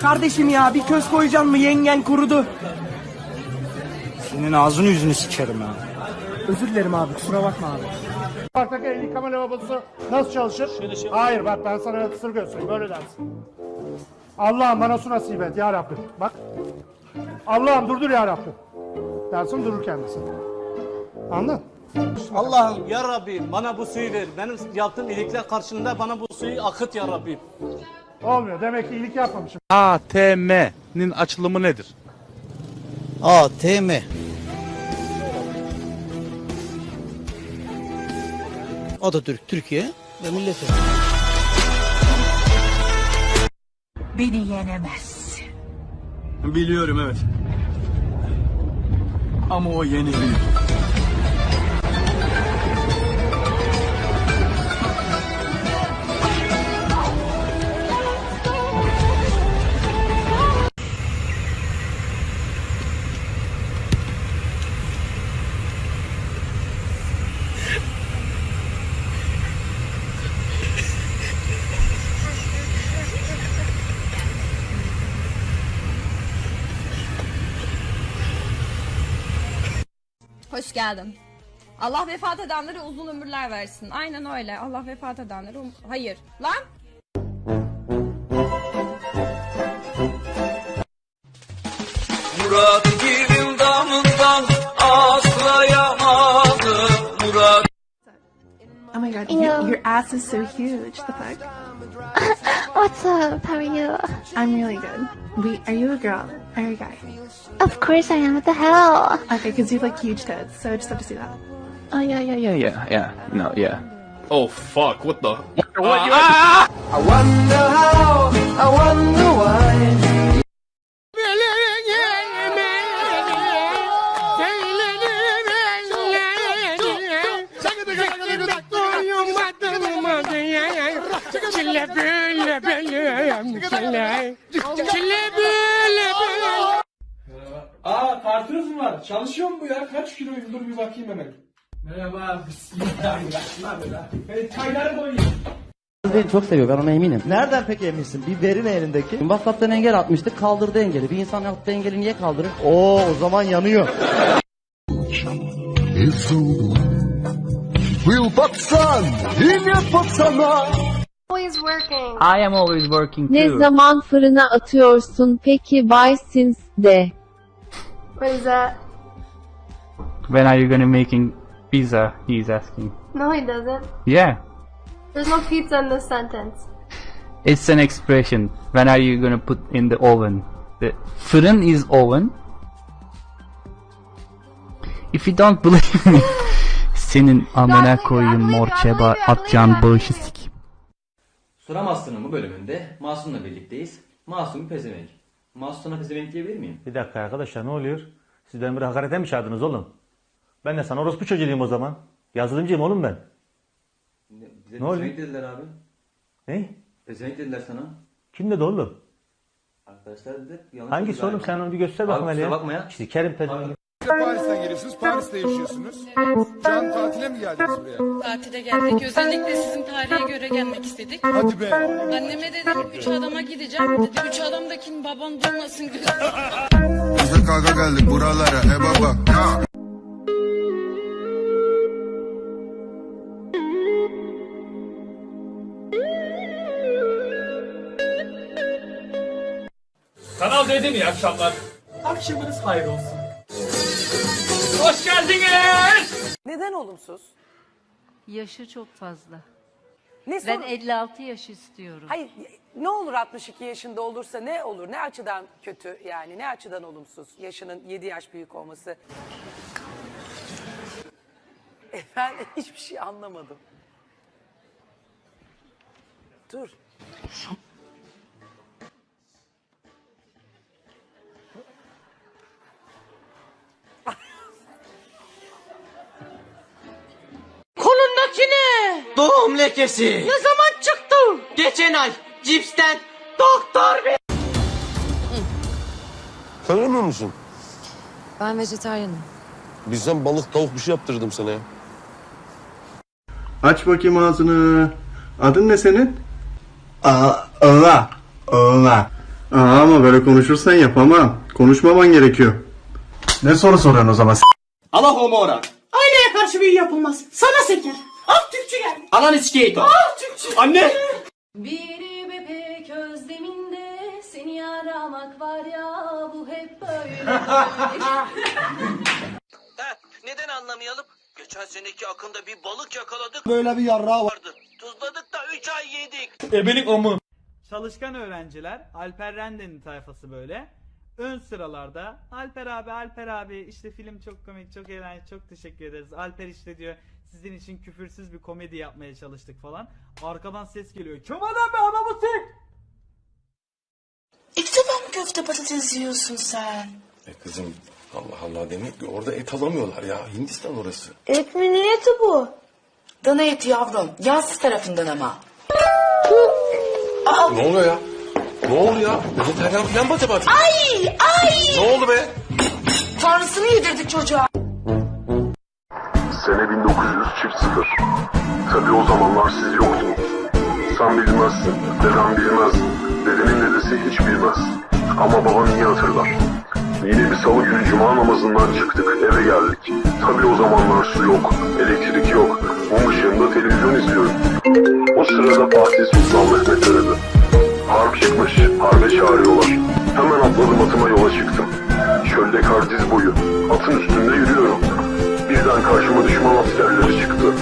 Kardeşim ya bir köz koyacaksın mı yengen kurudu. Senin ağzını yüzünü sikerim ha. Özür dilerim abi kusura bakma abi. Parktaki el yıkama lavabosu nasıl çalışır? Hayır bak ben sana kısır göstereyim böyle dersin. Allah'ım bana su nasip et ya Rabbim. Bak. Allah'ım durdur ya Rabbim. Dersin durur kendisi. Anladın? Allah'ım ya Rabbi bana bu suyu ver. Benim yaptığım iyilikler karşılığında bana bu suyu akıt ya Rabbi. Olmuyor. Demek ki iyilik yapmamışım. ATM'nin açılımı nedir? ATM. Atatürk, Türkiye ve milleti. Beni yenemezsin. Biliyorum evet. Ama o yeniliyor. Hoş geldin. Allah vefat edenlere uzun ömürler versin. Aynen öyle. Allah vefat edenlere... um- Hayır. Lan! Murat gelin damından aslayamadı Murat Oh my god, you, your ass is so huge. The fuck? What's up? How are you? I'm really good. Wait, are you a girl or a guy? Of course I am. What the hell? Okay, because you have like huge tits, so I just have to see that. Oh yeah, yeah, yeah, yeah, yeah. No, yeah. Oh fuck what the ah! Aa kartınız mı var? Çalışıyor mu bu ya? Kaç kiloyum? Dur bir bakayım hemen. Merhaba. Bismillahirrahmanirrahim. Evet çayları koyayım. Beni çok seviyor ben ona eminim. Nereden peki eminsin? Bir veri ne elindeki? WhatsApp'tan engel atmıştık kaldırdı engeli. Bir insan yaptığı engeli niye kaldırır? Oo o zaman yanıyor. Wilbaksan yine baksana I am always working Ne too. zaman fırına atıyorsun peki Bay Sins de? What is that? When are you gonna making pizza? He's asking. No, he doesn't. Yeah, There's no pizza in this sentence. it's an expression. When are you gonna put in the oven? The fırın is oven. If you don't believe me, senin amına koyayım mor çeba atacağın bağışı Soramazsın mı bölümünde Masum'la birlikteyiz. Masum bir pezevenk. Masum sana pezevenk diyebilir miyim? Bir dakika arkadaşlar ne oluyor? Siz beni bir hakarete mi çağırdınız oğlum? Ben de sana orospu çocuğuyum o zaman. Yazılımcıyım oğlum ben. Ne, bize Ne oluyor? pezevenk dediler abi. Ne? Pezevenk dediler sana. Kim dedi oğlum? Arkadaşlar dedi. Hangisi oğlum sen onu bir göster Abi bakayım hele kusura bakma ya. İşte Kerim pezevenk. Paris'ten geliyorsunuz Paris'te yaşıyorsunuz Şu an tatile mi geldiniz buraya? Tatile geldik. Özellikle sizin tarihe göre gelmek istedik. Hadi be Anneme dedim üç adama gideceğim. Dedi üç adamdakini baban duymasın gözüm. Biz de kavga geldik buralara e baba ya. Kanal D'de mi akşamlar? Akşamınız hayır olsun. Hoş geldiniz. Neden olumsuz? Yaşı çok fazla. Ne sorun? 56 yaş istiyorum. Hayır ne olur 62 yaşında olursa ne olur? Ne açıdan kötü yani? Ne açıdan olumsuz? Yaşının 7 yaş büyük olması. E, Ben hiçbir şey anlamadım. Dur. Doğum lekesi. Ne zaman çıktı? Geçen ay. Cipsten. Doktor bey. Sen yemiyor musun? Ben vejetaryenim. Bizden balık tavuk bir şey yaptırdım sana ya. Aç bakayım ağzını. Adın ne senin? Aa, Ola. Ola. Aa, ama böyle konuşursan yapamam. Konuşmaman gerekiyor. Ne soru soruyorsun o zaman? Allah homora. Aileye karşı büyü yapılmaz. Sana seker. Ah Türkçü geldi. Anan iskeyto. Anne. Biri bebek özleminde seni aramak var ya bu hep böyle. Neden anlamayalım? Geçen seneki akında bir balık yakaladık. Böyle bir yarrağı var. vardı. Tuzladık da 3 ay yedik. Çalışkan öğrenciler Alper Rende'nin tayfası böyle. Ön sıralarda Alper abi Alper abi işte film çok komik çok eğlenceli çok teşekkür ederiz. Alper işte diyor sizin için küfürsüz bir komedi yapmaya çalıştık falan. Arkadan ses geliyor. Kemal abi adamı sik. İlk defa mı köfte patates yiyorsun sen? E kızım Allah Allah demek ki orada et alamıyorlar ya. Hindistan orası. Et mi ne eti bu? Dana eti yavrum. Yağsız tarafından ama. Ne oluyor ya? Ne oldu ya? Vejeteryan falan mı acaba? Ay ay. Ne oldu be? Tanrısını yedirdik çocuğa. Sene 1900 çift sıfır. Tabii o zamanlar siz yoktunuz. Sen bilmezsin, dedem bilmez. Dedemin dedesi hiç bilmez. Ama babam iyi hatırlar. Yine bir salı günü cuma namazından çıktık, eve geldik. Tabii o zamanlar su yok, elektrik yok. Mum ışığında televizyon izliyorum. O sırada Fatih Sultan Mehmet aradı. Harp çıkmış, harbe çağırıyorlar. Hemen atladım atıma yola çıktım. Çölde kar diz boyu, atın üstünde yürüyorum. Birden karşıma düşman askerleri çıktı.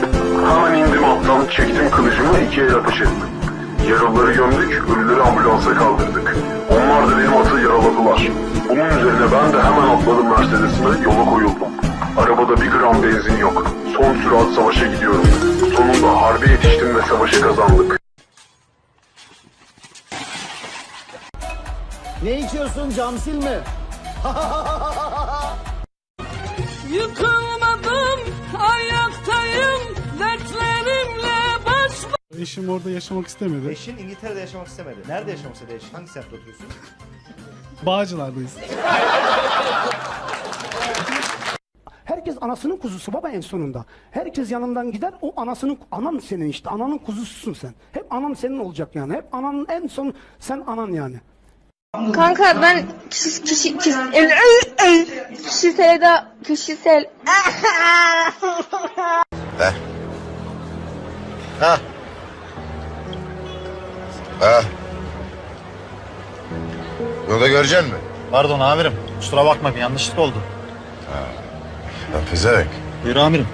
Hemen indim attan, çektim kılıcımı iki el ateş ettim. Yaralıları gömdük, ölüleri ambulansa kaldırdık. Onlar da benim atı yaraladılar. Bunun üzerine ben de hemen atladım Mercedes'ime, yola koyuldum. Arabada bir gram benzin yok. Son sürat savaşa gidiyorum. Sonunda harbe yetiştim ve savaşı kazandık. Ne içiyorsun cam silme? Yıkılmadım Eşim orada yaşamak istemedi. Eşin İngiltere'de yaşamak istemedi. Nerede yaşamak istedi eşin? Hangi semtte oturuyorsun? Bağcılardayız. Herkes anasının kuzusu baba en sonunda. Herkes yanından gider o anasının anan senin işte ananın kuzususun sen. Hep anan senin olacak yani. Hep ananın en son sen anan yani. Kanka ben kişi kişi kişi kişisel de kişisel Ha. Yolda göreceksin mi? Pardon amirim. Kusura bakma bir yanlışlık oldu. Ya pezevenk. Buyur amirim.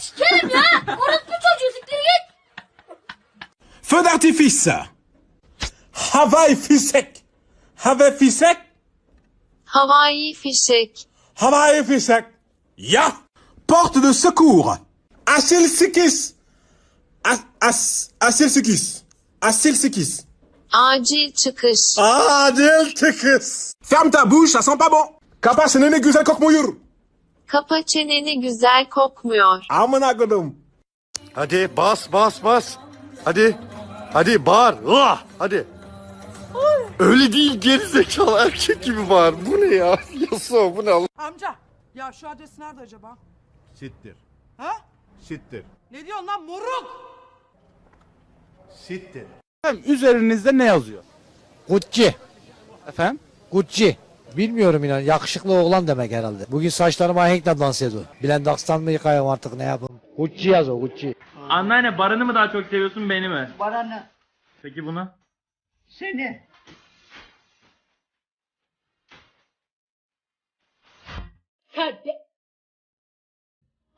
sikerim ya. Orospu çocuğu siktir git. Feu d'artifice. Havai fişek. Havai fişek. Havai fişek. Havai fişek. Ya. Porte de secours. Asil sikis. As, as, asil sikis. Asil sikis. Acil çıkış. Adil tıkız. Ferme ta bouche, ça sent pas bon. Kapa seneni güzel kokmuyor. Kapa çeneni güzel kokmuyor. Amına kodum. Hadi bas bas bas. Hadi. Hadi bağır. Ah, hadi. Öyle değil gerizekalı erkek gibi bağır. Bu ne ya? Yaso bu ne Allah? Amca ya şu adres nerede acaba? Sittir. Ha? Sittir. Ne diyorsun lan moruk? Sittir. Üzerinizde ne yazıyor? Gucci. Efendim? Gucci. Bilmiyorum inan. Yakışıklı oğlan demek herhalde. Bugün saçlarıma ahenkle dans ediyor. Blendax'tan mı yıkayım artık ne yapayım? Gucci yaz o Gucci. Anneanne Baran'ı mı daha çok seviyorsun beni mi? Baran'ı. Peki bunu? Seni.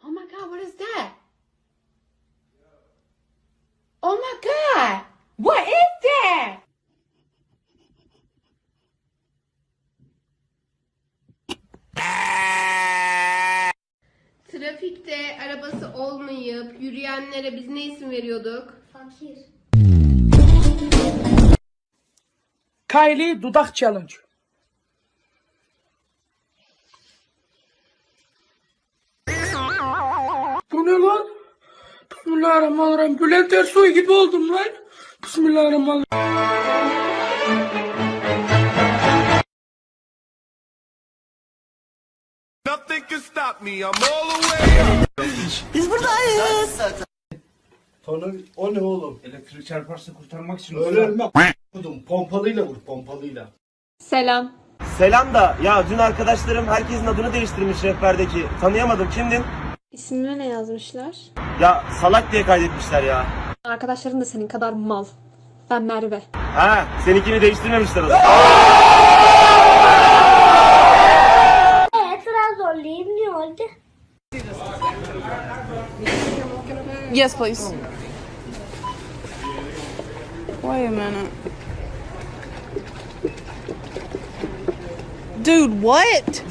Oh my god, what is that? Oh my god! What is that? Trafikte arabası olmayıp yürüyenlere biz ne isim veriyorduk? Fakir. Kylie dudak challenge. Bu ne lan? Bismillahirrahmanirrahim. Bülent Ersoy gibi oldum lan. Bismillahirrahmanirrahim. Nothing can stop me. I'm all the way up. Biz buradayız. O ne oğlum? Elektrik çarparsa kurtarmak için. Öyle ölme. Kudum pompalıyla vur pompalıyla. Selam. Selam da ya dün arkadaşlarım herkesin adını değiştirmiş rehberdeki. Tanıyamadım kimdin? İsmime ne yazmışlar? Ya salak diye kaydetmişler ya. Arkadaşların da senin kadar mal. Ben Merve. Ha seninkini değiştirmemişler o zaman. Trabzonluyum ne oldu? Yes please. Wait a minute. Dude, what?